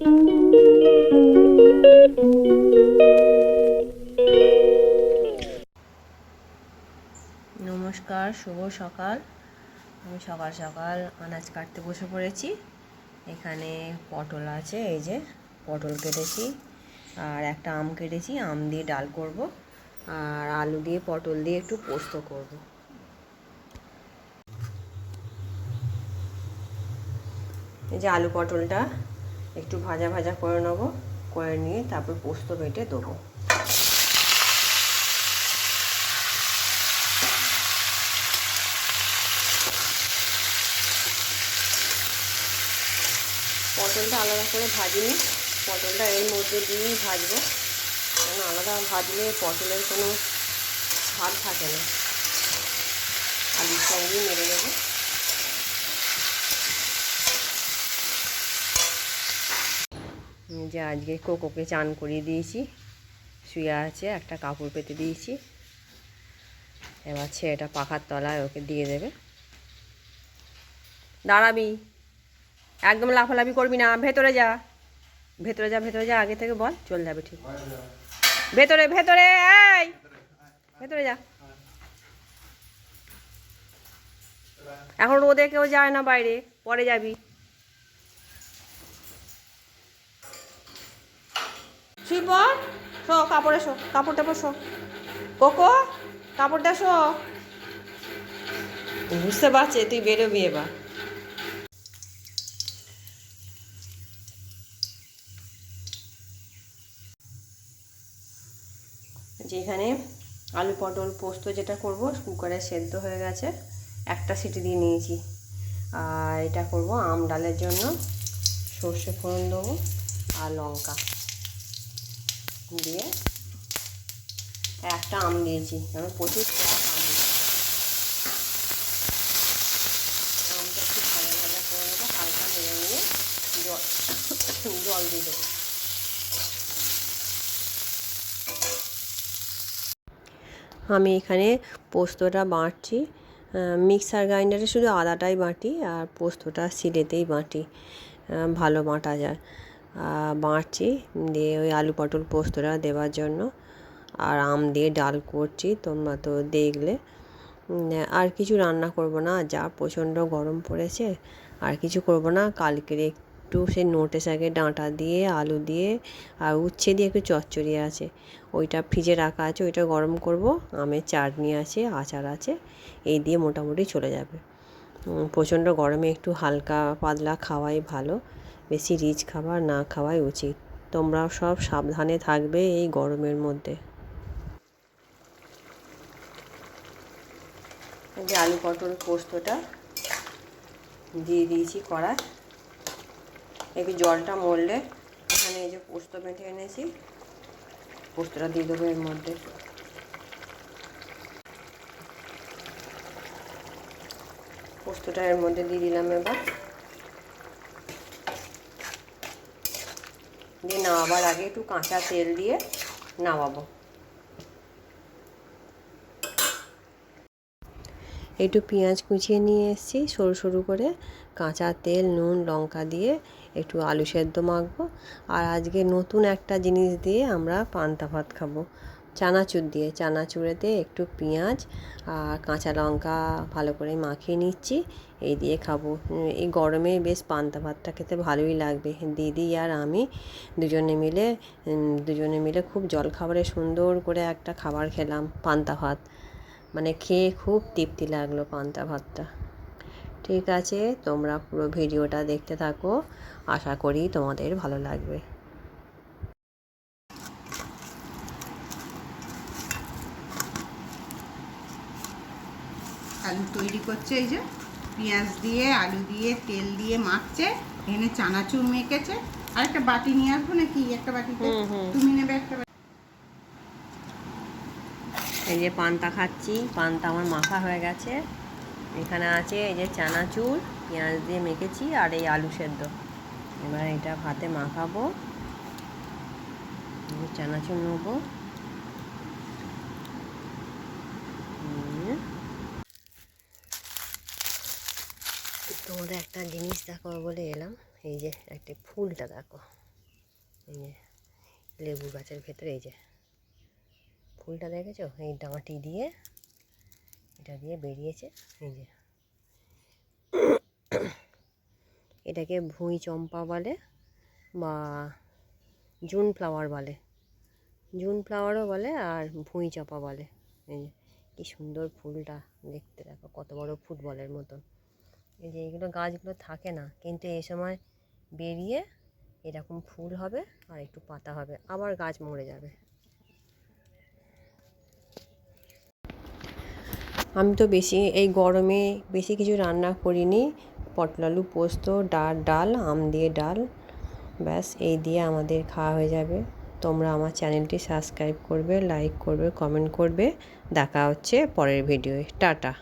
নমস্কার, শুভ সকাল। আমি সকাল সকাল আনাজ কাটতে বসে পড়েছি। এখানে পটল আছে, এই যে পটল কেটেছি। আর একটা আম কেটেছি, আম দিয়ে ডাল করব। আর আলু দিয়ে, পটল দিয়ে একটু পোস্ত করব। এই যে আলু পটলটা একটু ভাজা ভাজা করে নেব, করে নিয়ে তারপর পোস্ত বেটে দেবো। পটলটা আলাদা করে ভাজিনি, পটলটা এর মধ্যে দিয়েই ভাজবো। কারণ আলাদা ভাজলে পটলের কোনো স্বাদ থাকে না। আলুর সঙ্গেই মেরে নেব। যে আজকে কোকোকে চান করিয়ে দিয়েছি। শুয়ে আছে, একটা কাপড় পেতে দিয়েছি। এবার ছেলেটা পাখার তলায় ওকে দিয়ে দেবে। দাঁড়াবি। একদম লাফালাফি করবি না, ভেতরে যা। ভেতরে যা ভেতরে যা, আগে থেকে বল, চলে যাবে ঠিক। ভেতরে ভেতরে, এই! ভেতরে যা। এখন রোদে কেউ যায় না বাইরে, পরে যাবি। পর শো কাপড়ে শো কাপড় টাপড় শো কোকো কাপড়টা শো বুঝতে পারছে, তুই বেরোবি এবার। যেখানে আলু পটল পোস্ত যেটা করব, কুকারে সেদ্ধ হয়ে গেছে, একটা সিটি দিয়ে নিয়েছি। আর এটা করব আম ডালের জন্য, সর্ষে ফোড়ন দেবো আর লঙ্কা। দিয়ে একটা আম দিয়েছি কারণ প্রচুর আম আমটা একটু ভাজা ভাজা করে নেব, হালকা নেড়ে নিয়ে জল জল দিয়ে দেবো। আমি এখানে পোস্তটা বাঁটছি। মিক্সার গ্রাইন্ডারে শুধু আদাটাই বাঁটি আর পোস্তটা সিলেতেই বাঁটি। ভালো বাঁটা যায়। বাটছি, দিয়ে ওই আলু পটল পোস্তটা দেওয়ার জন্য, আর আম দিয়ে ডাল করছি, তোমরা তো দেখলে। আর কিছু রান্না করব না, যা প্রচণ্ড গরম পড়েছে, আর কিছু করব না। কালকের একটু সেই নোটে শাকের ডাঁটা দিয়ে, আলু দিয়ে, আর উচ্ছে দিয়ে একটু চচ্চড়ি আছে। ওইটা ফ্রিজে রাখা আছে, ওইটা গরম করব। আমের চাটনি আছে, আচার আছে, এই দিয়ে মোটামুটি চলে যাবে। প্রচণ্ড গরমে একটু হালকা পাতলা খাওয়াই ভালো। বেশি রিচ খাবার না খাওয়াই উচিত। তোমরাও সব সাবধানে থাকবে এই গরমের মধ্যে। যে আলু পটল পোস্তটা দিয়ে দিয়েছি কড়া একটু জলটা মরলে এখানে এই যে পোস্ত মেটে এনেছি, পোস্তটা দিয়ে দেবো এর মধ্যে। পোস্তটা এর মধ্যে দিয়ে দিলাম এবার। দিয়ে নামাবার আগে একটু কাঁচা তেল দিয়ে নামাবো। একটু পেঁয়াজ কুচিয়ে নিয়ে এসেছি, সরু সরু করে কাঁচা তেল, নুন, লঙ্কা দিয়ে একটু আলু সেদ্ধ মাখবো। আর আজকে নতুন একটা জিনিস দিয়ে আমরা পান্তা ভাত খাব। চানাচুর দিয়ে চানাচুরেতে একটু পেঁয়াজ আর কাঁচা লঙ্কা ভালো করে মাখিয়ে নিচ্ছি। এই দিয়ে খাব। এই গরমে বেশ পান্তা ভাতটা খেতে ভালোই লাগবে। দিদি আর আমি দুজনে মিলে দুজনে মিলে খুব জলখাবারে সুন্দর করে একটা খাবার খেলাম, পান্তা ভাত। মানে খেয়ে খুব তৃপ্তি লাগল পান্তা ভাতটা। ঠিক আছে, তোমরা পুরো ভিডিওটা দেখতে থাকো। আশা করি তোমাদের ভালো লাগবে। আলু তৈরি করছে এই যে। পেঁয়াজ দিয়ে আলু দিয়ে তেল দিয়ে মাখছে এখানে চানাচুর মেখেছে। আর একটা বাটি নিয়ে আসব নাকি? একটা বাটিতে। তুমি নেবে একটা এই যে পান্তা খাচ্ছি। পান্তা আমার মাখা হয়ে গেছে। এখানে আছে এই যে চানাচুর পেঁয়াজ দিয়ে মেখেছি আর এই আলু সেদ্ধ। এবার এটা ভাতে মাখাবো। চানাচুর নেব নিয়ে তোমাদের একটা জিনিস দেখো বলে এলাম। এই যে একটা ফুলটা দেখো। এই যে লেবু গাছের ভেতরে এই যে ফুলটা দেখেছ? এই ডাঁটি দিয়ে এটা দিয়ে বেরিয়েছে। এই যে এটাকে ভুঁই চম্পা বলে বা জুন ফ্লাওয়ার বলে। জুন ফ্লাওয়ারও বলে আর ভুঁই চাপা বলে। এই যে কি সুন্দর ফুলটা দেখতে দেখো। কত বড় ফুটবলের মতন। যে এইগুলো গাছগুলো থাকে না, কিন্তু এই সময় বেরিয়ে এরকম ফুল হবে আর একটু পাতা হবে, আবার গাছ মরে যাবে। আমি তো বেশি এই গরমে বেশি কিছু রান্না করিনি পটল আলু পোস্ত ডাল ডাল, আম দিয়ে ডাল, ব্যাস এই দিয়ে আমাদের খাওয়া হয়ে যাবে। তোমরা আমার চ্যানেলটি সাবস্ক্রাইব করবে, লাইক করবে, কমেন্ট করবে। দেখা হচ্ছে পরের ভিডিওয়ে। টাটা।